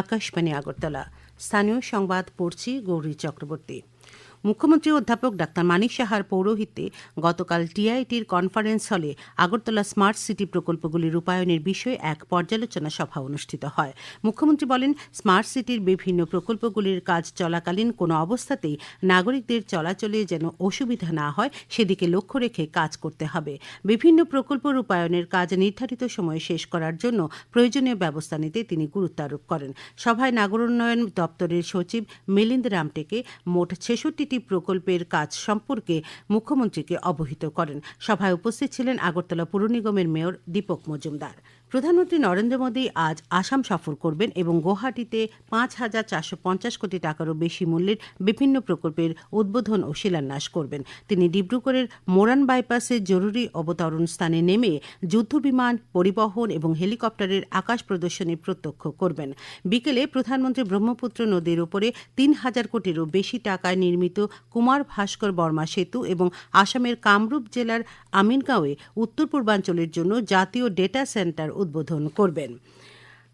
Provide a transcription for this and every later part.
আকাশবাণী আগরতলা। স্থানীয় সংবাদ পড়ছি গৌরী চক্রবর্তী। মুখ্যমন্ত্রী অধ্যাপক ডাক্তার মানিক সাহার পৌরোহিত্যে গতকাল টিআইটির কনফারেন্স হলে আগরতলা স্মার্ট সিটি প্রকল্পগুলি রূপায়ণের বিষয়ে এক পর্যালোচনা সভা অনুষ্ঠিত হয়। মুখ্যমন্ত্রী বলেন, স্মার্ট সিটির বিভিন্ন প্রকল্পগুলির কাজ চলাকালীন কোনো অবস্থাতেই নাগরিকদের চলাচলে যেন অসুবিধা না হয়, সেদিকে লক্ষ্য রেখে কাজ করতে হবে। বিভিন্ন প্রকল্প রূপায়ণের কাজ নির্ধারিত সময়ে শেষ করার জন্য প্রয়োজনীয় ব্যবস্থা নিতে তিনি গুরুত্ব আরোপ করেন। সভায় নাগরোন্নয়ন দপ্তরের সচিব মিলিন্দ রামটেকে মোট ছেষট্টিটি প্রকল্পের কাজ সম্পর্কে মুখ্যমন্ত্রীকে অবহিত করেন। সভায় উপস্থিত ছিলেন আগরতলা পুর নিগমের মেয়র দীপক মজুমদার। প্রধানমন্ত্রী নরেন্দ্র মোদী আজ আসাম সফর করবেন এবং গুয়াহাটিতে পাঁচ হাজার চারশো পঞ্চাশ কোটি টাকারও বেশি মূল্যের বিভিন্ন প্রকল্পের উদ্বোধন ও শিলান্যাস করবেন। তিনি ডিব্রুগড়ের মোরান বাইপাসের জরুরি অবতরণ স্থানে নেমে যুদ্ধবিমান পরিবহন এবং হেলিকপ্টারের আকাশ প্রদর্শনী প্রত্যক্ষ করবেন। বিকেলে প্রধানমন্ত্রী ব্রহ্মপুত্র নদীর উপরে তিন হাজার কোটিরও বেশি টাকায় নির্মিত কুমার ভাস্কর বর্মা সেতু এবং আসামের কামরূপ জেলার আমিনগাঁওয়ে উত্তর পূর্বাঞ্চলের জন্য জাতীয় ডেটা সেন্টার উদ্বোধন করবেন।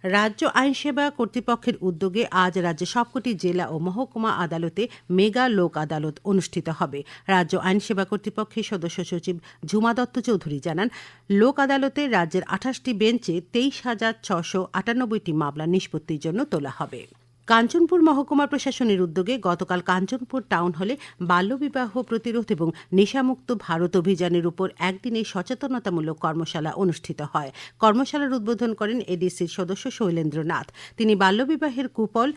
রাজ্য আইনসেবা কর্তৃপক্ষের উদ্যোগে আজ রাজ্যের সবকটি জেলা ও মহকুমা আদালতে মেগা লোক আদালত অনুষ্ঠিত হবে। রাজ্য আইনসেবা কর্তৃপক্ষের সদস্য সচিব ঝুমা দত্ত চৌধুরী জানান, লোক আদালতে রাজ্যের আঠাশটি বেঞ্চে তেইশ হাজার ছশো আটানব্বইটি মামলা নিষ্পত্তির জন্য তোলা হবে। কাঞ্চনপুর মহকুমা প্রশাসনের উদ্যোগে গতকাল কাঞ্চনপুর টাউন হলে বাল্যবিবাহ প্রতিরোধ এবং নেশামুক্ত ভারত অভিযানের উপর একদিনের সচেতনতামূলক কর্মশালা অনুষ্ঠিত হয়। কর্মশালার উদ্বোধন করেন এডিসির সদস্য শৈলেন্দ্রনাথ। তিনি বাল্যবিবাহের কুপল,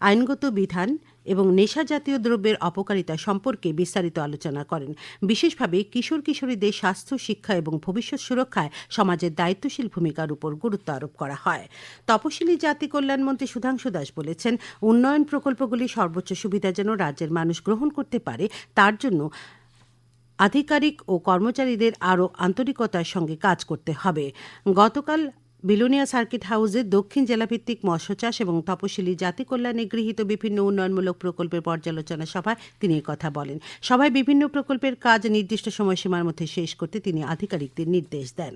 আইনগত বিধান এবং নেশা জাতীয় দ্রব্যের অপকারিতা সম্পর্কে বিস্তারিত আলোচনা করেন। বিশেষভাবে কিশোর কিশোরীদের স্বাস্থ্য, শিক্ষা এবং ভবিষ্যৎ সুরক্ষায় সমাজের দায়িত্বশীল ভূমিকার উপর গুরুত্ব আরোপ করা হয়। তপশিলি জাতি কল্যাণমন্ত্রী সুধাংশু দাস বলেছেন, উন্নয়ন প্রকল্পগুলি সর্বোচ্চ সুবিধা যেন রাজ্যের মানুষ গ্রহণ করতে পারে, তার জন্য আধিকারিক ও কর্মচারীদের আরও আন্তরিকতার সঙ্গে কাজ করতে হবে। গতকাল বিলোনিয়া সার্কিট হাউসে দক্ষিণ জেলাভিত্তিক মৎস্য চাষ এবং তপশিলি জাতি কল্যাণে গৃহীত বিভিন্ন উন্নয়নমূলক প্রকল্পের পর্যালোচনা সভায় তিনি কথা বলেন। সভায় বিভিন্ন প্রকল্পের কাজ নির্দিষ্ট সময়সীমার মধ্যে শেষ করতে তিনি আধিকারিকদের নির্দেশ দেন।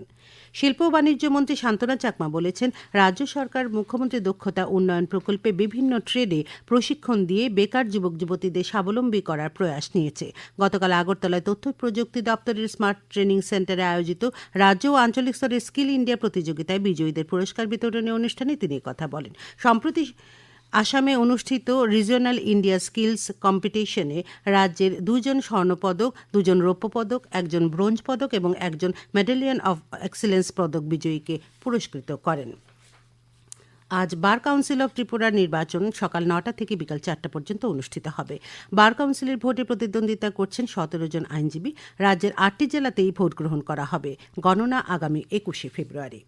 শিল্প বাণিজ্য মন্ত্রী শান্তনা চাকমা বলেছেন, রাজ্য সরকার মুখ্যমন্ত্রী দক্ষতা উন্নয়ন প্রকল্পে বিভিন্ন ট্রেডে প্রশিক্ষণ দিয়ে বেকার যুবক যুবতীদের স্বাবলম্বী করার প্রয়াস নিয়েছে। গতকাল আগরতলায় তথ্য প্রযুক্তি দপ্তরের স্মার্ট ট্রেনিং সেন্টারে আয়োজিত রাজ্য ও আঞ্চলিক স্তরের স্কিল ইন্ডিয়া প্রতিযোগিতায় বিজয়ীদের পুরস্কার বিতরণী অনুষ্ঠানে তিনি কথা বলেন। সম্প্রতি আসামে অনুষ্ঠিত রিজিওনাল ইন্ডিয়া স্কিলস কম্পিটিশনে রাজ্যের দুজন স্বর্ণপদক, দুজন রৌপ্য পদক একজন ব্রোঞ্জ পদক এবং একজন মেডেলিয়ান অফ এক্সিলেন্স পদক বিজয়ীকে পুরস্কৃত করেন। আজ বার কাউন্সিল অব ত্রিপুরার নির্বাচন সকাল নটা থেকে বিকাল চারটা পর্যন্ত অনুষ্ঠিত হবে। বার কাউন্সিলের ভোটে প্রতিদ্বন্দ্বিতা করছেন সতেরো জন আইনজীবী। রাজ্যের আটটি জেলাতেই ভোট গ্রহণ করা হবে। গণনা আগামী একুশে ফেব্রুয়ারি।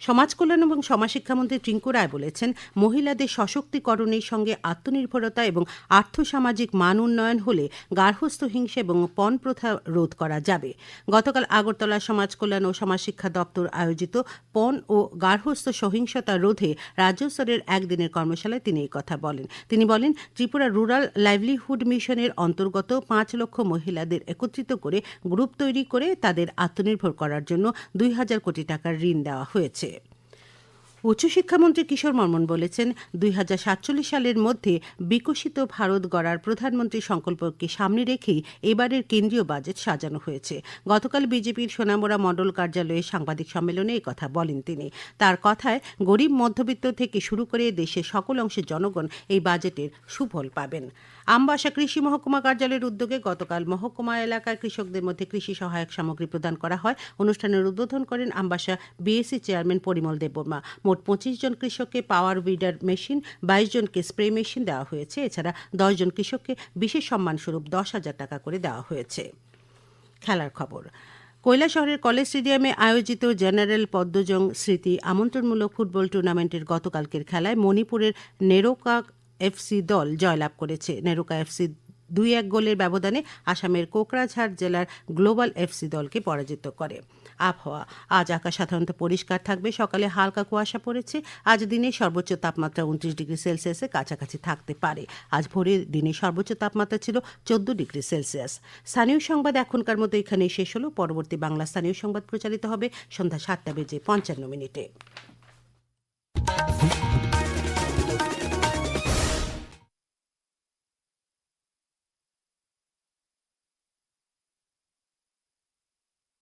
সমাজ কল্যাণ এবং সমাজশিক্ষামন্ত্রী টিঙ্কু রায় বলেছেন, মহিলাদের সশক্তিকরণের সঙ্গে আত্মনির্ভরতা এবং আর্থসামাজিক মান উন্নয়ন হলে গার্হস্থ্য হিংসা এবং পণ প্রথা রোধ করা যাবে। গতকাল আগরতলা সমাজ কল্যাণ ও সমাজশিক্ষা দপ্তর আয়োজিত পণ ও গার্হস্থ্য সহিংসতা রোধে রাজ্য স্তরের একদিনের কর্মশালায় তিনি এই কথা বলেন। তিনি বলেন, ত্রিপুরা রুরাল লাইভলিহুড মিশনের অন্তর্গত পাঁচ লক্ষ মহিলাদের একত্রিত করে গ্রুপ তৈরি করে তাদের আত্মনির্ভর করার জন্য দুই হাজার কোটি টাকার ঋণ দেওয়া হয়েছে। উচ্চশিক্ষামন্ত্রী কিশোর মর্মন বলেছেন, দুই হাজার সাতচল্লিশ সালের মধ্যে বিকশিত ভারত গড়ার প্রধানমন্ত্রীর সংকল্পকে সামনে রেখেই এবারের কেন্দ্রীয় বাজেট সাজানো হয়েছে। গতকাল বিজেপির সোনামুড়া মণ্ডল কার্যালয়ে সাংবাদিক সম্মেলনে কথা বলেন তিনি। তার কথায়, গরিব মধ্যবিত্ত থেকে শুরু করে দেশের সকল অংশের জনগণ এই বাজেটের সুফল পাবেন। আমবাসা কৃষি মহকুমা কার্যালয়ের উদ্যোগে গতকাল মহকুমা এলাকার কৃষকদের মধ্যে কৃষি সহায়ক সামগ্রী প্রদান করা হয়। অনুষ্ঠানের উদ্বোধন করেন আমবাসা বিএসসি চেয়ারম্যান পরিমল দেববর্মা। মোট পঁচিশ জন কৃষককে পাওয়ার উইডার মেশিন বাইশ জনকে স্প্রে মেশিন দেওয়া হয়েছে। এছাড়া দশ জন কৃষককে বিশেষ সম্মানস্বরূপ দশ হাজার টাকা করে দেওয়া হয়েছে। খেলার খবর। কৈলা শহরের কলেজ স্টেডিয়ামে আয়োজিত জেনারেল পদ্মজং স্মৃতি আমন্ত্রণমূলক ফুটবল টুর্নামেন্টের গতকালকের খেলায় মণিপুরের নেরোকা এফসি দল জয়লাভ করেছে। নেরোকা এফসি দুই এক গোলের ব্যবধানে আসামের কোকরাঝাড় জেলার গ্লোবাল এফসি দলকে পরাজিত করে। আবহাওয়া, আজ আকাশ সাধারণত পরিষ্কার থাকবে, সকালে হালকা কুয়াশা পড়েছে, আজ দিনে সর্বোচ্চ তাপমাত্রা উনত্রিশ ডিগ্রি সেলসিয়াসের কাছাকাছি থাকতে পারে। আজ ভোরে দিনে সর্বোচ্চ তাপমাত্রা ছিল চোদ্দ ডিগ্রি সেলসিয়াস। স্থানীয় সংবাদ এখনকার মতো এখানেই শেষ হলো। পরবর্তী বাংলা স্থানীয় সংবাদ প্রচারিত হবে সন্ধ্যা সাতটা বেজে পঞ্চান্ন মিনিটে।